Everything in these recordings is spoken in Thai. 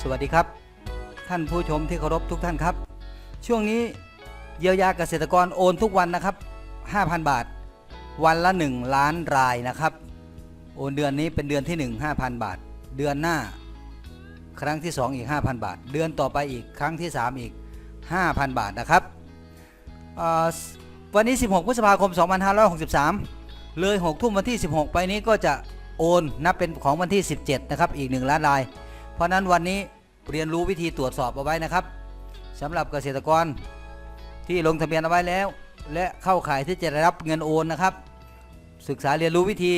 สวัสดีครับ ท่านผู้ชมที่เคารพทุกท่านครับ ช่วงนี้เยียวยาเกษตรกรโอนทุกวันนะครับ 5,000 บาท วันละ 1 ล้านรายนะครับ โอนเดือนนี้เป็นเดือนที่ 1 5,000 บาท เดือนหน้า ครั้งที่ 2 อีก 5,000 บาท เดือนต่อไปอีกครั้งที่ 3 อีก 5,000 บาทนะครับวันนี้ 16 พฤษภาคม 2563 เลย 6 ทุ่มวันที่ 16 ไปนี้ก็จะโอนนับเป็นของวันที่ 17 นะครับ อีก 1 ล้านราย ราะนั้นวันนี้เรียนรู้วิธีตรวจสอบเอาไว้นะครับสำหรับเกษตรกรที่ลงทะเบียนเอาไว้แล้ว และเข้าข่ายที่จะได้รับเงินโอนนะครับ ศึกษาเรียนรู้วิธี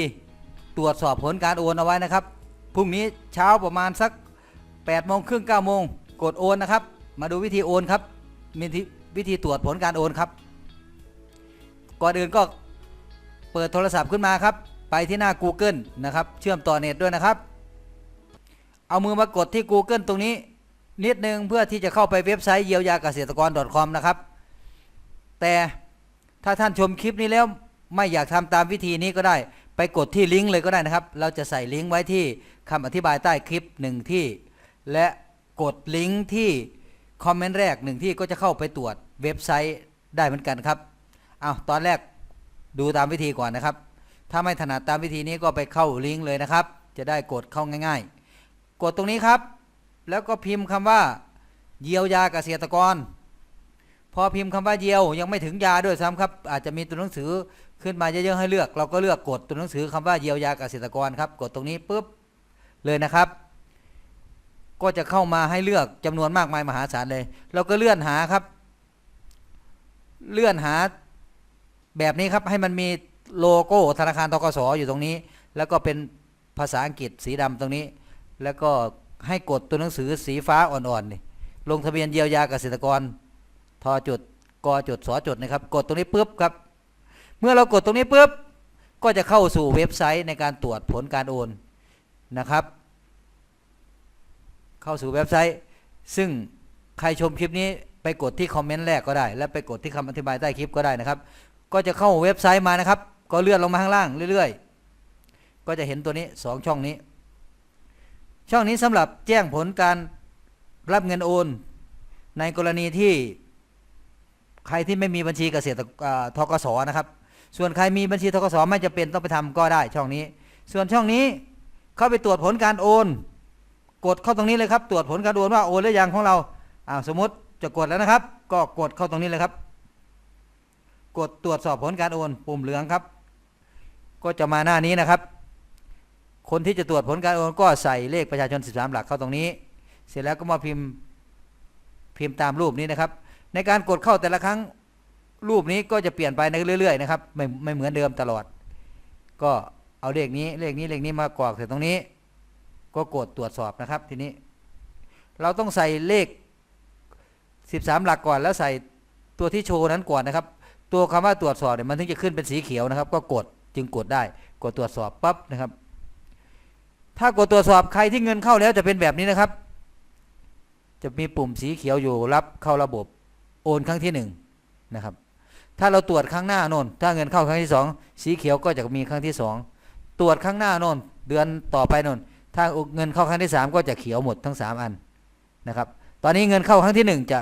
ตรวจสอบผลการโอนเอาไว้นะครับพรุ่งนี้เช้าประมาณสัก8โมงครึ่ง9โมงกดโอนนะครับ มาดูวิธีโอนครับ มีวิธีตรวจผลการโอนครับ ก่อนอื่นก็เปิดโทรศัพท์ขึ้นมาครับ ไปที่หน้า Google นะครับ เชื่อมต่อเน็ตด้วยนะครับ เอามือมากดที่ Google ตรงนี้นิดนึงเพื่อที่จะเข้าไปเว็บไซต์เยียวยาเกษตรกร .com นะครับ แต่ถ้าท่านชมคลิปนี้แล้วไม่อยากทำตามวิธีนี้ก็ได้ ไปกดที่ลิงก์เลยก็ได้นะครับ เราจะใส่ลิงก์ไว้ที่คำอธิบายใต้คลิปหนึ่งที่ และกดลิงก์ที่คอมเมนต์แรกหนึ่งที่ก็จะเข้าไปตรวจเว็บไซต์ได้เหมือนกันครับเอาตอนแรกดูตามวิธีก่อนนะครับ ถ้าไม่ถนัดตามวิธีนี้ก็ไปเข้าลิงก์เลยนะครับ จะได้กดเข้าง่าย ๆ กดตรงนี้ครับ แล้วก็พิมพ์คำว่า เยียวยาเกษตรกร พอพิมพ์คำว่าเยียวยังไม่ถึงยาด้วยซ้ำครับ อาจจะมีตัวหนังสือขึ้นมาเยอะๆให้เลือก เราก็เลือกกดตัวหนังสือคำว่าเยียวยาเกษตรกรครับ กดตรงนี้ปุ๊บเลยนะครับ ก็จะเข้ามาให้เลือกจำนวนมากมายมหาศาลเลย เราก็เลื่อนหาครับ เลื่อนหาแบบนี้ครับให้มันมีโลโก้ธนาคารทกสอยู่ตรงนี้ แล้วก็เป็นภาษาอังกฤษสีดำตรงนี้ แล้วก็ให้กดตัวหนังสือสีฟ้าอ่อนๆนี่ลงทะเบียนเยียวยาเกษตรกรทอจุดกอจุดสอจุดนะครับ กดตรงนี้ปุ๊บครับ เมื่อเรากดตรงนี้ปุ๊บก็จะเข้าสู่เว็บไซต์ในการตรวจผลการโอนนะครับ เข้าสู่เว็บไซต์ ซึ่งใครชมคลิปนี้ไปกดที่คอมเมนต์แรกก็ได้ และไปกดที่คำอธิบายใต้คลิปก็ได้นะครับ ก็จะเข้าเว็บไซต์มานะครับ ก็เลื่อนลงมาข้างล่างเรื่อย ๆ ก็จะเห็นตัวนี้สองช่องนี้ ช่องนี้สำหรับแจ้งผลการรับเงินโอน ในกรณีที่ใครที่ไม่มีบัญชีเกษตรทกสนะครับ ส่วนใครมีบัญชีทกสไม่จะเป็นต้องไปทำก็ได้ช่องนี้ ส่วนช่องนี้เข้าไปตรวจผลการโอน กดเข้าตรงนี้เลยครับ ตรวจผลการโอนว่าโอนหรือยังของเราอาสมมติจะกดแล้วนะครับ ก็กดเข้าตรงนี้เลยครับ กดตรวจสอบผลการโอน ปุ่มเหลืองครับ ก็จะมาหน้านี้นะครับ คนที่จะตรวจผลการโอนก็ใส่เลขประชาชน 13 หลักเข้าตรงนี้ เสร็จแล้วก็มาพิมพ์พิมพ์ตามรูปนี้นะครับ ในการกดเข้าแต่ละครั้งรูปนี้ก็จะเปลี่ยนไปในเรื่อยๆนะครับไม่ไม่เหมือนเดิมตลอด ก็เอาเลขนี้เลขนี้เลขนี้มากรอกเสร็จตรงนี้ ก็กดตรวจสอบนะครับ ทีนี้ เราต้องใส่เลข 13 หลักก่อนแล้วใส่ตัวที่โชว์นั้นก่อนนะครับ ตัวคำว่าตรวจสอบเนี่ยมันถึงจะขึ้นเป็นสีเขียวนะครับ ก็กดจึงกดได้กดตรวจสอบปั๊บนะครับ ถ้ากดตรวจสอบใครที่เงินเข้าแล้วจะเป็นแบบนี้นะครับ จะมีปุ่มสีเขียวอยู่รับเข้าระบบโอนครั้งที่หนึ่งนะครับ ถ้าเราตรวจครั้งหน้าโน่นถ้าเงินเข้าครั้งที่สองสีเขียวก็จะมีครั้งที่สองตรวจครั้งหน้าโน่นเดือนต่อไปโน่นถ้าเงินเข้าครั้งที่สามก็จะเขียวหมดทั้งสามอันนะครับ ตอนนี้เงินเข้าครั้งที่หนึ่งจะ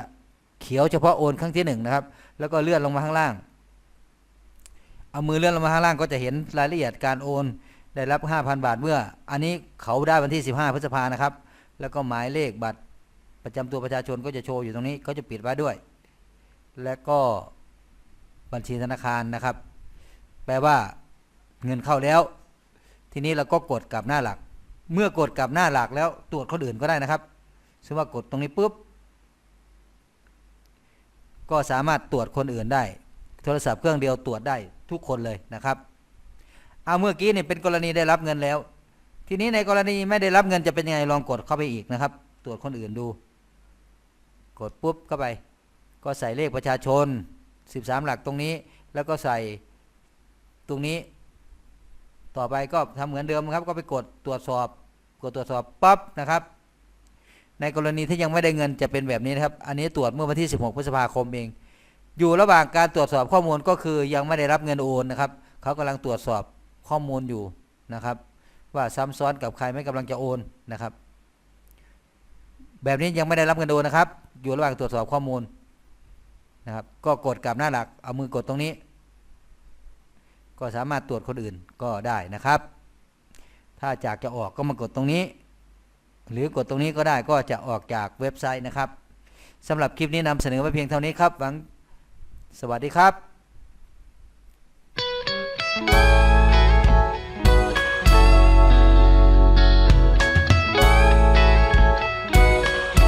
เขียวเฉพาะโอนครั้งที่หนึ่งนะครับ แล้วก็เลื่อนลงมาข้างล่าง เอามือเลื่อนลงมาข้างล่างก็จะเห็นรายละเอียดการโอน ได้รับ 5,000 บาทเมื่อ อันนี้เขาได้วันที่ 15 พฤษภานะครับ แล้วก็หมายเลขบัตรประจำตัวประชาชนก็จะโชว์อยู่ตรงนี้เขาจะปิดไว้ด้วย และก็บัญชีธนาคารนะครับ แปลว่าเงินเข้าแล้ว ทีนี้เราก็กดกลับหน้าหลัก เมื่อกดกลับหน้าหลักแล้วตรวจคนอื่นก็ได้นะครับซึ่งว่ากดตรงนี้ปุ๊บ ก็สามารถตรวจคนอื่นได้ โทรศัพท์เครื่องเดียวตรวจได้ทุกคนเลยนะครับ เอาเมื่อกี้เนี่ยเป็นกรณีได้รับเงินแล้ว ทีนี้ในกรณีไม่ได้รับเงินจะเป็นยังไงลองกดเข้าไปอีกนะครับ ตรวจคนอื่นดู กดปุ๊บเข้าไป ก็ใส่เลขประชาชน 13 หลักตรงนี้ แล้วก็ใส่ตรงนี้ ต่อไปก็ทำเหมือนเดิมครับ ก็ไปกดตรวจสอบ กดตรวจสอบปั๊บนะครับในกรณีที่ยังไม่ได้เงินจะเป็นแบบนี้นะครับ อันนี้ตรวจเมื่อวันที่ 16 พฤษภาคมเอง อยู่ระหว่างการตรวจสอบข้อมูลก็คือยังไม่ได้รับเงินโอนนะครับ เขากำลังตรวจสอบ ข้อมูลอยู่นะครับ ว่าซ้ำซ้อนกับใครไม่กำลังจะโอนนะครับ แบบนี้ยังไม่ได้รับเงินโอนนะครับ อยู่ระหว่างตรวจสอบข้อมูลนะครับ ก็กดกลับหน้าหลัก เอามือกดตรงนี้ ก็สามารถตรวจคนอื่นก็ได้นะครับ ถ้าจากจะออกก็มากดตรงนี้ หรือกดตรงนี้ก็ได้ก็จะออกจากเว็บไซต์นะครับสำหรับคลิปนี้นำเสนอไว้เพียงเท่านี้ครับหวังสวัสดีครับ